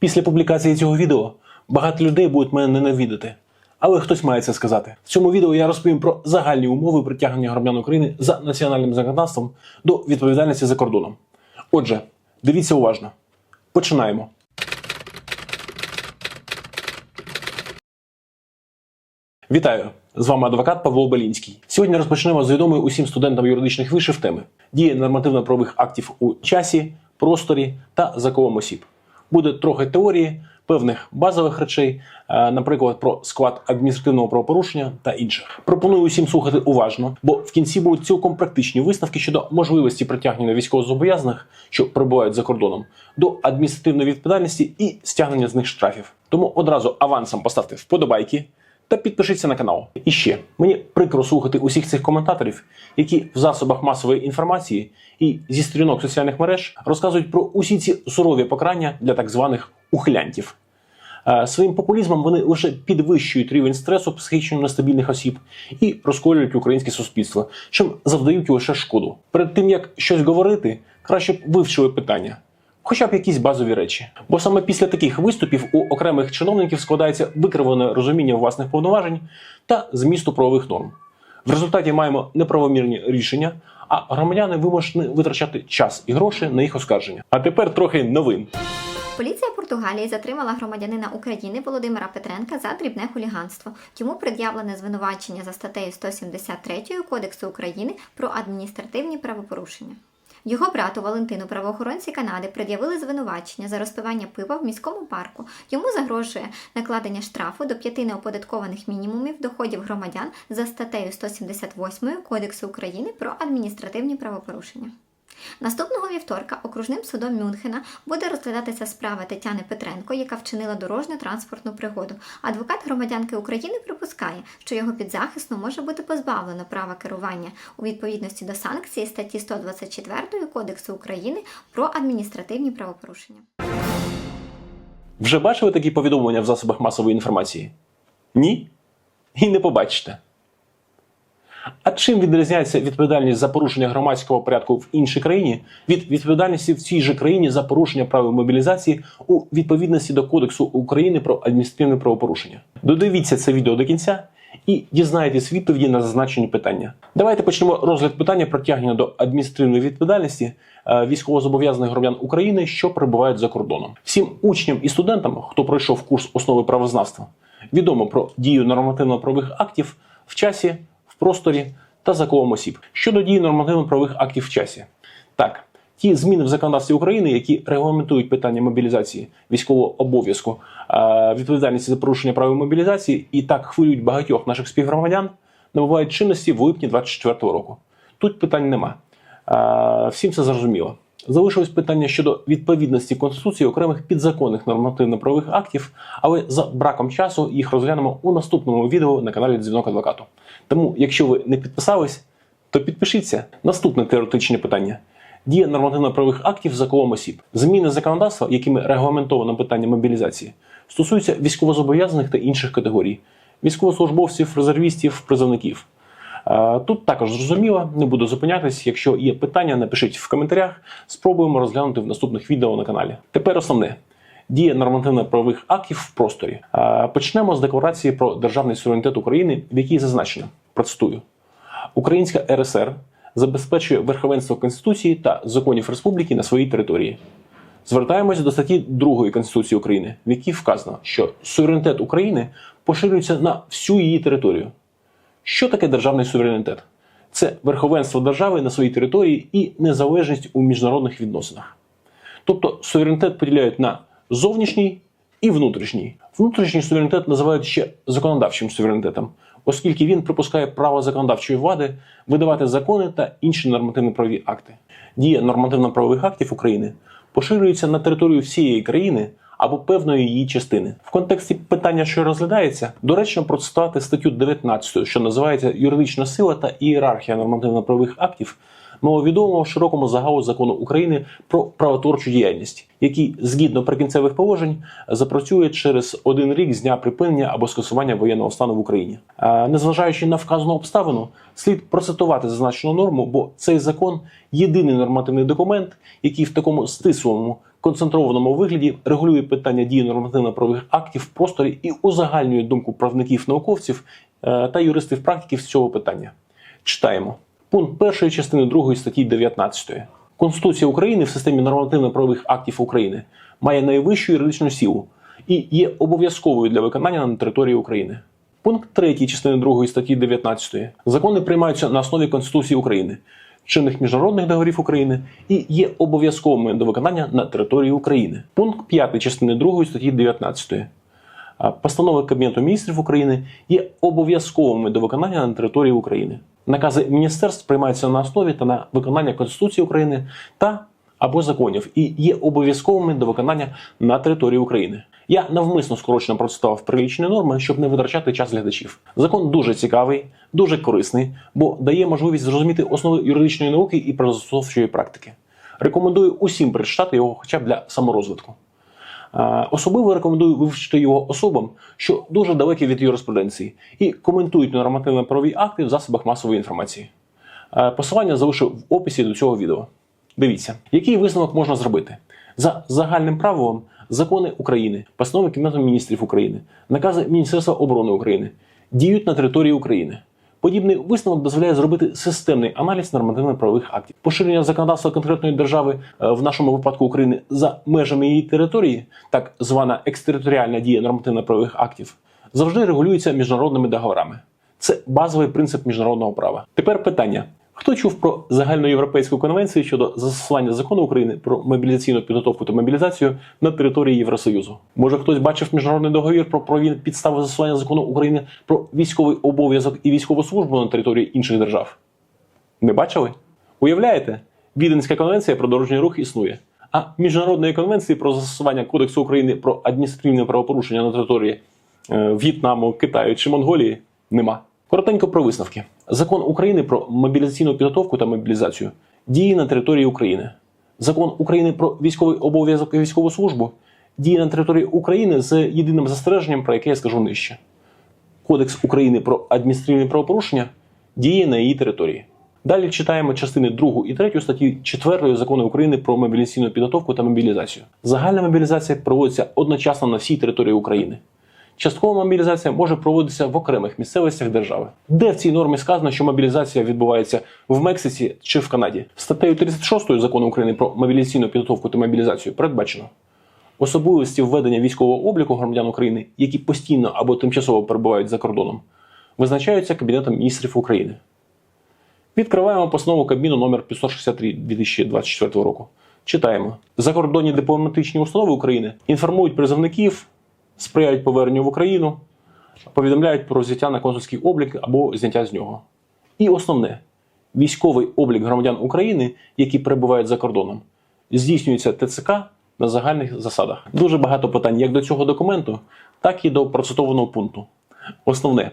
Після публікації цього відео багато людей будуть мене ненавидити. Але хтось має це сказати. В цьому відео я розповім про загальні умови притягнення громадян України за національним законодавством до відповідальності за кордоном. Отже, дивіться уважно. Починаємо. Вітаю! З вами адвокат Павло Белінський. Сьогодні розпочнемо з відомої усім студентам юридичних вишів теми дії нормативно-правових актів у часі, просторі та за колом осіб. Буде трохи теорії, певних базових речей, е, наприклад, про склад адміністративного правопорушення та інших. Пропоную усім слухати уважно, бо в кінці будуть цілком практичні висновки щодо можливості притягнення військовозобов'язаних, що перебувають за кордоном, до адміністративної відповідальності і стягнення з них штрафів. Тому одразу авансом поставте вподобайки та підпишіться на канал. І ще мені прикро слухати усіх цих коментаторів, які в засобах масової інформації і зі сторінок соціальних мереж розказують про усі ці сурові покарання для так званих ухилянтів. Е, Своїм популізмом вони лише підвищують рівень стресу психічно нестабільних осіб і розколюють українське суспільство, чим завдають лише шкоду. Перед тим як щось говорити, краще б вивчили питання. Хоча б якісь базові речі. Бо саме після таких виступів у окремих чиновників складається викривлене розуміння власних повноважень та змісту правових норм. В результаті маємо неправомірні рішення, а громадяни вимушені витрачати час і гроші на їх оскарження. А тепер трохи новин. Поліція Португалії затримала громадянина України Володимира Петренка за дрібне хуліганство. Йому пред'явлене звинувачення за статтею 173 Кодексу України про адміністративні правопорушення. Його брату Валентину правоохоронці Канади пред'явили звинувачення за розпивання пива в міському парку. Йому загрожує накладення штрафу до п'яти неоподаткованих мінімумів доходів громадян за статтею 178 Кодексу України про адміністративні правопорушення. Наступного вівторка окружним судом Мюнхена буде розглядатися справа Тетяни Петренко, яка вчинила дорожню транспортну пригоду. Адвокат громадянки України припускає, що його підзахисно може бути позбавлено права керування у відповідності до санкції статті 124 Кодексу України про адміністративні правопорушення. Вже бачили такі повідомлення в засобах масової інформації? Ні? І не побачите. А чим відрізняється відповідальність за порушення громадського порядку в іншій країні від відповідальності в цій же країні за порушення правил мобілізації у відповідності до Кодексу України про адміністративне правопорушення? Додивіться це відео до кінця і дізнаєтесь відповіді на зазначені питання. Давайте почнемо розгляд питання про тягнення до адміністративної відповідальності е, військовозобов'язаних громадян України, що перебувають за кордоном. Всім учням і студентам, хто пройшов курс основи правознавства, відомо про дію нормативно-правових актів в часі, просторі та за колом осіб щодо дії нормативно-правових актів в часі. Так, ті зміни в законодавстві України, які регламентують питання мобілізації військового обов'язку, відповідальності за порушення правил мобілізації, і так хвилюють багатьох наших співгромадян, набувають чинності в липні 2024 року. Тут питань нема. Всім це зрозуміло. Залишилось питання щодо відповідності Конституції окремих підзаконних нормативно-правових актів, але за браком часу їх розглянемо у наступному відео на каналі Дзвінок Адвокату. Тому, якщо ви не підписались, то підпишіться. Наступне теоретичне питання. Дія нормативно-правових актів за колом осіб. Зміни законодавства, якими регламентовано питання мобілізації, стосуються військовозобов'язаних та інших категорій: військовослужбовців, резервістів, призовників. Е, Тут також зрозуміло, не буду зупинятись. Якщо є питання, напишіть в коментарях. Спробуємо розглянути в наступних відео на каналі. Тепер основне. Дія нормативно-правових актів в просторі. Е, Почнемо з декларації про державний суверенітет України, в якій зазначено процитую: Українська РСР забезпечує верховенство Конституції та законів республіки на своїй території. Звертаємося до статті 2 Конституції України, в якій вказано, що суверенітет України поширюється на всю її територію. Що таке державний суверенітет? Це верховенство держави на своїй території і незалежність у міжнародних відносинах. Тобто суверенітет поділяють на зовнішній і внутрішній. Внутрішній суверенітет називають ще законодавчим суверенітетом, оскільки він припускає право законодавчої влади видавати закони та інші нормативно-правові акти. Дія нормативно-правових актів України поширюється на територію всієї країни або певної її частини. В контексті питання, що розглядається, доречно процитувати статтю 19, що називається юридична сила та ієрархія нормативно-правових актів, маловідомого широкому загалу закону України про правотворчу діяльність, який згідно прикінцевих положень запрацює через один рік з дня припинення або скасування воєнного стану в Україні. А, Незважаючи на вказану обставину, слід процитувати зазначену норму, бо цей закон єдиний нормативний документ, який в такому стислому концентрованому вигляді регулює питання дії нормативно-правових актів в просторі і узагальнює думку правників, науковців е, та юристів практиків з цього питання. Читаємо пункт першої частини 2 статті 19. Конституція України в системі нормативно-правових актів України має найвищу юридичну силу і є обов'язковою для виконання на території України. Пункт 3 частини 2 статті 19. Закони приймаються на основі Конституції України, чинних міжнародних договорів України і є обов'язковими до виконання на території України. Пункт 5 частини 2 статті 19. Постанови Кабінету міністрів України є обов'язковими до виконання на території України. Накази міністерств приймаються на основі та на виконання Конституції України та або законів і є обов'язковими до виконання на території України. Я навмисно скорочено процитував прилічні норми, щоб не витрачати час глядачів. Закон дуже цікавий, дуже корисний, бо дає можливість зрозуміти основи юридичної науки і правозастосовчої практики. Рекомендую усім прочитати його хоча б для саморозвитку. Е, Особливо рекомендую вивчити його особам, що дуже далекі від юриспруденції, і коментують нормативно-правові акти в засобах масової інформації. Е, Посилання залишу в описі до цього відео. Дивіться, який висновок можна зробити за загальним правилом закони України, постанови Кабінету міністрів України, накази Міністерства оборони України діють на території України. Подібний висновок дозволяє зробити системний аналіз нормативно-правових актів. Поширення законодавства конкретної держави, е, в нашому випадку України, за межами її території, так звана екстериторіальна дія нормативно-правових актів, завжди регулюється міжнародними договорами. Це базовий принцип міжнародного права. Тепер питання: хто чув про загальноєвропейську конвенцію щодо застосування закону України про мобілізаційну підготовку та мобілізацію на території Євросоюзу? Може, хтось бачив міжнародний договір про правові підстави застосування закону України про військовий обов'язок і військову службу на території інших держав? Не бачили? Уявляєте, Віденська конвенція про дорожній рух існує. А міжнародної конвенції про застосування Кодексу України про адміністративне правопорушення на території е, В'єтнаму, Китаю чи Монголії нема. Коротенько про висновки. Закон України про мобілізаційну підготовку та мобілізацію діє на території України. Закон України про військовий обов'язок і військову службу діє на території України з єдиним застереженням, про яке я скажу нижче. Кодекс України про адміністративні правопорушення діє на її території. Далі читаємо частини 2 і 3 статті 4 закону України про мобілізаційну підготовку та мобілізацію. Загальна мобілізація проводиться одночасно на всій території України. Часткова мобілізація може проводитися в окремих місцевостях держави. Де в цій нормі сказано, що мобілізація відбувається в Мексиці чи в Канаді? Статтею 36 закону України про мобілізаційну підготовку та мобілізацію передбачено особливості введення військового обліку громадян України, які постійно або тимчасово перебувають за кордоном, визначаються Кабінетом міністрів України. Відкриваємо постанову Кабміну номер 563 2024 року. Читаємо: закордонні дипломатичні установи України інформують призовників, сприяють поверненню в Україну, повідомляють про взяття на консульський облік або зняття з нього. І основне військовий облік громадян України, які перебувають за кордоном, здійснюється ТЦК на загальних засадах. Дуже багато питань як до цього документу, так і до процитованого пункту. Основне,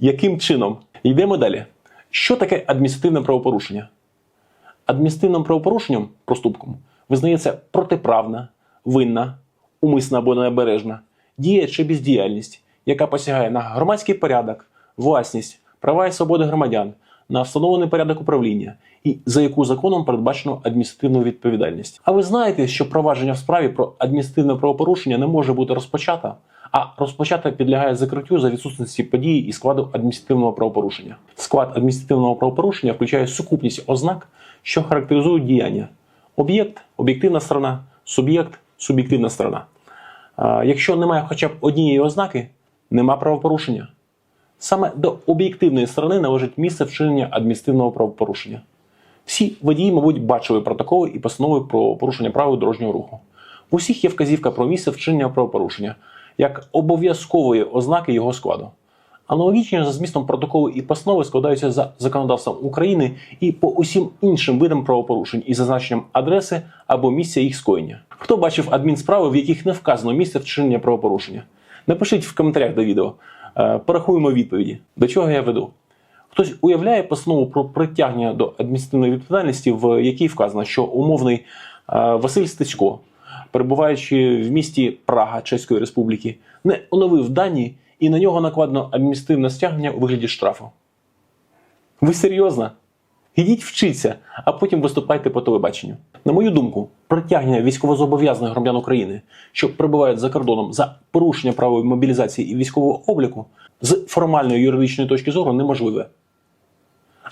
яким чином йдемо далі? Що таке адміністративне правопорушення? Адміністративним правопорушенням, проступком, визнається протиправна, винна, умисна або необережна дія чи бездіяльність, яка посягає на громадський порядок, власність, права і свободи громадян, на встановлений порядок управління і за яку законом передбачено адміністративну відповідальність. А ви знаєте, що провадження в справі про адміністративне правопорушення не може бути розпочато, а розпочато підлягає закриттю за відсутності події і складу адміністративного правопорушення. Склад адміністративного правопорушення включає сукупність ознак, що характеризують діяння: об'єкт, об'єктивна сторона, суб'єкт, суб'єктивна сторона. Якщо немає хоча б однієї ознаки, нема правопорушення. Саме до об'єктивної сторони належить місце вчинення адміністративного правопорушення. Всі водії, мабуть, бачили протоколи і постанови про порушення правил дорожнього руху. У всіх є вказівка про місце вчинення правопорушення як обов'язкової ознаки його складу. Аналогічно за змістом протоколи і постанови складаються за законодавством України і по усім іншим видам правопорушень із зазначенням адреси або місця їх скоєння. Хто бачив адмінсправи, в яких не вказано місце вчинення правопорушення? Напишіть в коментарях до відео. Е, Порахуємо відповіді. До чого я веду? Хтось уявляє постанову про притягнення до адміністративної відповідальності, в якій вказано, що умовний е, Василь Стецько, перебуваючи в місті Прага Чеської Республіки, не оновив дані і на нього накладено адміністративне стягнення у вигляді штрафу. Ви серйозно? Ідіть вчіться, а потім виступайте по телебаченню. На мою думку, притягнення військовозобов'язаних громадян України, що перебувають за кордоном за порушення правої мобілізації і військового обліку, з формальної юридичної точки зору неможливе.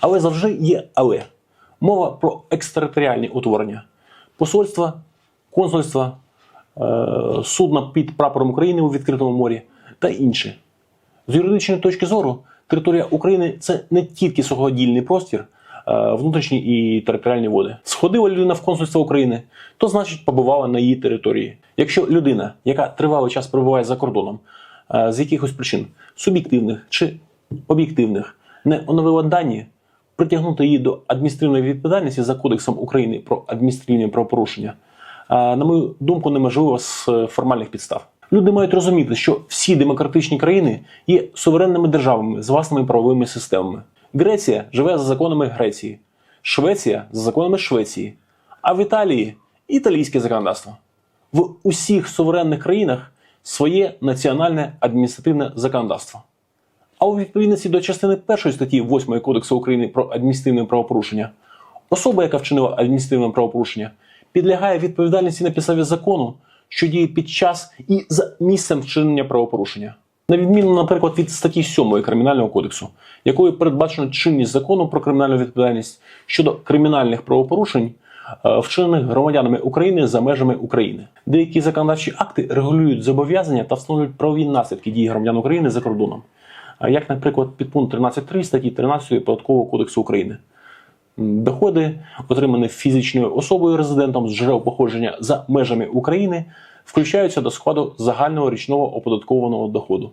Але завжди є але. Мова про екстериторіальні утворення. Посольства, консульства, е, судна під прапором України у відкритому морі та інші. З юридичної точки зору, територія України це не тільки суходільний простір, внутрішні і територіальні води. Сходила людина в консульство України, то значить побувала на її території. Якщо людина, яка тривалий час перебуває за кордоном, з якихось причин суб'єктивних чи об'єктивних, не оновила дані, притягнути її до адміністративної відповідальності за Кодексом України про адміністративні правопорушення, на мою думку, неможливо з е, формальних підстав. Люди мають розуміти, що всі демократичні країни є суверенними державами з власними правовими системами. Греція живе за законами Греції, Швеція за законами Швеції, а в Італії італійське законодавство. В усіх суверенних країнах своє національне адміністративне законодавство. А у відповідності до частини 1 статті 8 Кодексу України про адміністративне правопорушення, особа, яка вчинила адміністративне правопорушення, підлягає відповідальності на підставі закону, що діє під час і за місцем вчинення правопорушення. На відміну, наприклад, від статті 7 Кримінального кодексу, якою передбачено чинність закону про кримінальну відповідальність щодо кримінальних правопорушень, е, вчинених громадянами України за межами України. Деякі законодавчі акти регулюють зобов'язання та встановлюють правові наслідки дії громадян України за кордоном. А як, наприклад, підпункт 13.3 статті 13 Податкового кодексу України. Доходи, отримані фізичною особою резидентом з джерел походження за межами України, включаються до складу загального річного оподаткованого доходу.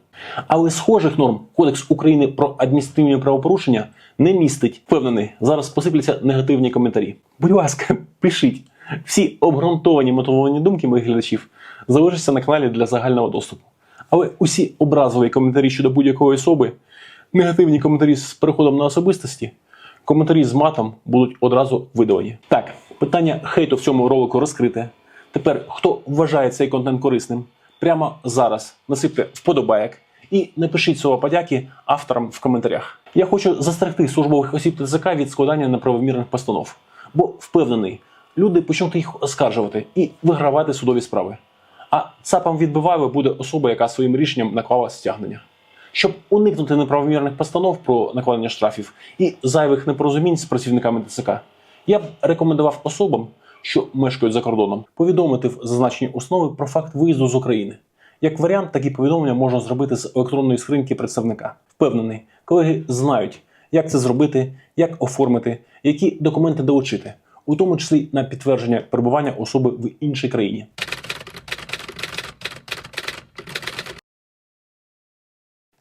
Але схожих норм Кодекс України про адміністративні правопорушення не містить. Впевнений, зараз посипляться негативні коментарі. Будь ласка, пишіть. Всі обґрунтовані мотивовані думки моїх глядачів залишаться на каналі для загального доступу. Але усі образливі коментарі щодо будь-якої особи, негативні коментарі з переходом на особистості, коментарі з матом будуть одразу видалені. Так, питання хейту в цьому ролику розкрите. Тепер, хто вважає цей контент корисним, прямо зараз насипте вподобайок і напишіть слова подяки авторам в коментарях. Я хочу застерегти службових осіб ТЦК від складання неправомірних постанов, бо впевнений, люди почнуть їх оскаржувати і вигравати судові справи. А ЦАПом від Биваєва буде особа, яка своїм рішенням наклала стягнення. Щоб уникнути неправомірних постанов про накладення штрафів і зайвих непорозумінь з працівниками ТЦК, я б рекомендував особам, що мешкають за кордоном, повідомити в зазначеній основи про факт виїзду з України. Як варіант, такі повідомлення можна зробити з електронної скриньки представника. Впевнений, колеги знають, як це зробити, як оформити, які документи долучити, у тому числі на підтвердження перебування особи в іншій країні.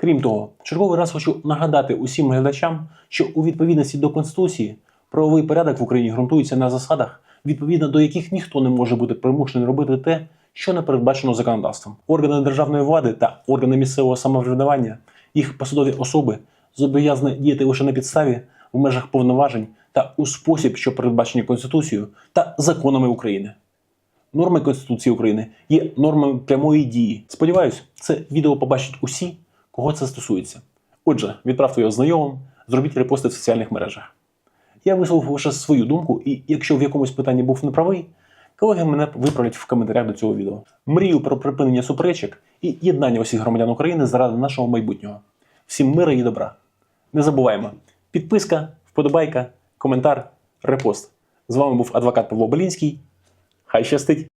Крім того, черговий раз хочу нагадати усім глядачам, що у відповідності до Конституції правовий порядок в Україні ґрунтується на засадах, відповідно до яких ніхто не може бути примушений робити те, що не передбачено законодавством. Органи державної влади та органи місцевого самоврядування, їх посадові особи зобов'язані діяти лише на підставі в межах повноважень та у спосіб, що передбачені Конституцією та законами України. Норми Конституції України є нормами прямої дії. Сподіваюсь, це відео побачать усі, кого це стосується. Отже, відправте його знайомим, зробіть репости в соціальних мережах. Я висловив лише свою думку, і якщо в якомусь питанні був неправий, колеги мене виправлять в коментарях до цього відео. Мрію про припинення суперечок і єднання усіх громадян України заради нашого майбутнього. Всім мира і добра. Не забуваємо: підписка, вподобайка, коментар, репост. З вами був адвокат Павло Белінський. Хай щастить!